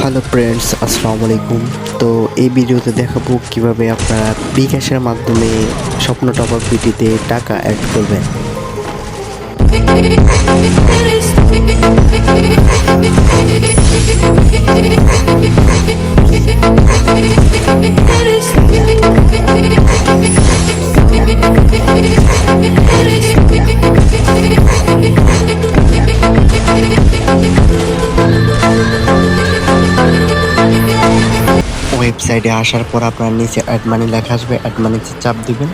Hello friends আসসালামু আলাইকুম তো এই ভিডিওতে দেখাবো কীভাবে আপনারা বিকাশের মাধ্যমে স্বপ্ন টপ আপ টাকা অ্যাড করবেন। ওয়েবসাইটে আসার পর আপনার নিচে অ্যাড মানি লেখা আসবে অ্যাড মানিতে চাপ দিবেন।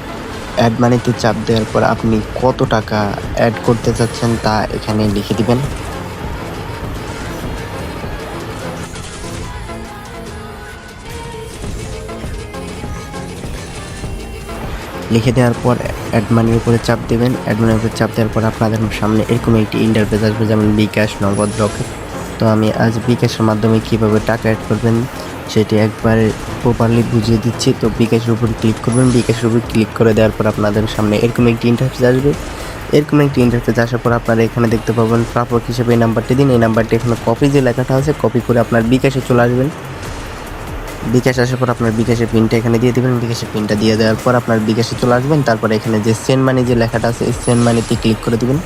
অ্যাড মানিতে চাপ দেওয়ার পর আপনি কত টাকা অ্যাড করতে চাচ্ছেন তা এখানে লিখে দিবেন। লিখে দেওয়ার পর অ্যাড মানির উপরে চাপ দেবেন। অ্যাড মানির উপরে চাপ দেওয়ার পর আপনাদের সামনে এরকম একটি ইন্টারফেস আসবে যেমন বিকাশ নগদ রকেট তো আমি আজ বিকাশের মাধ্যমে কীভাবে টাকা অ্যাড করবেন সেটি একবার প্রপারলি বুঝিয়ে দিচ্ছি। তো বিকাশের উপর ক্লিক করবেন। বিকাশের উপর ক্লিক করে দেওয়ার পর আপনাদের সামনে এরকম একটি ইন্টারফেস আসবে। এরকম একটি ইন্টারফেস আসার পর আপনারা এখানে দেখতে পাবেন প্রাপক হিসেবে এই নাম্বারটি দিন। এই নাম্বারটি এখানে কপি যে লেখাটা আছে কপি করে আপনার বিকাশে চলে আসবেন। বিকাশ আসার পর আপনার বিকাশের পিনটা এখানে দিয়ে দেবেন। বিকাশের পিনটা দিয়ে দেওয়ার পর আপনার বিকাশে চলে আসবেন। তারপরে এখানে যে সেন্ড মানি যে লেখাটা আছে সেন্ড মানিতে ক্লিক করে দেবেন।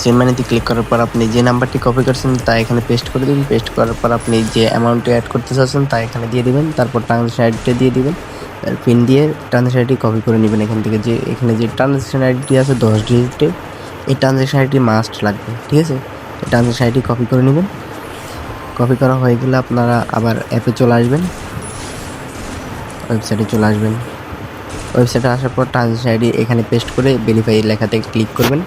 সেন্ড মানিতে ক্লিক করার পর আপনি যে নাম্বারটি কপি করছেন, তা এখানে পেস্ট করে দিবেন। পেস্ট করার পর আপনি যে অ্যামাউন্টটি অ্যাড করতে চাচ্ছেন, তা এখানে দিয়ে দিবেন। তারপর ট্রানজ্যাকশন আইডিটা দিয়ে দিবেন। পিন দিয়ে ট্রানজ্যাকশন আইডি কপি করে নেবেন এখান থেকে। যে এখানে যে ট্রানজ্যাকশন আইডিটি আছে, দশ ডিজিটের এই ট্রানজ্যাকশন আইডি মাস্ট লাগবে, ঠিক আছে? এই ট্রানজ্যাকশন আইডি কপি করে নেবেন। কপি করা হয়ে গেলে আপনারা আবার অ্যাপে চলে আসবেন। ওয়েবসাইটে চলে আসবেন। ওয়েবসাইটে আসার পর ট্রানজ্যাকশন আইডি এখানে পেস্ট করে ভেরিফাই লেখাতে ক্লিক করবেন।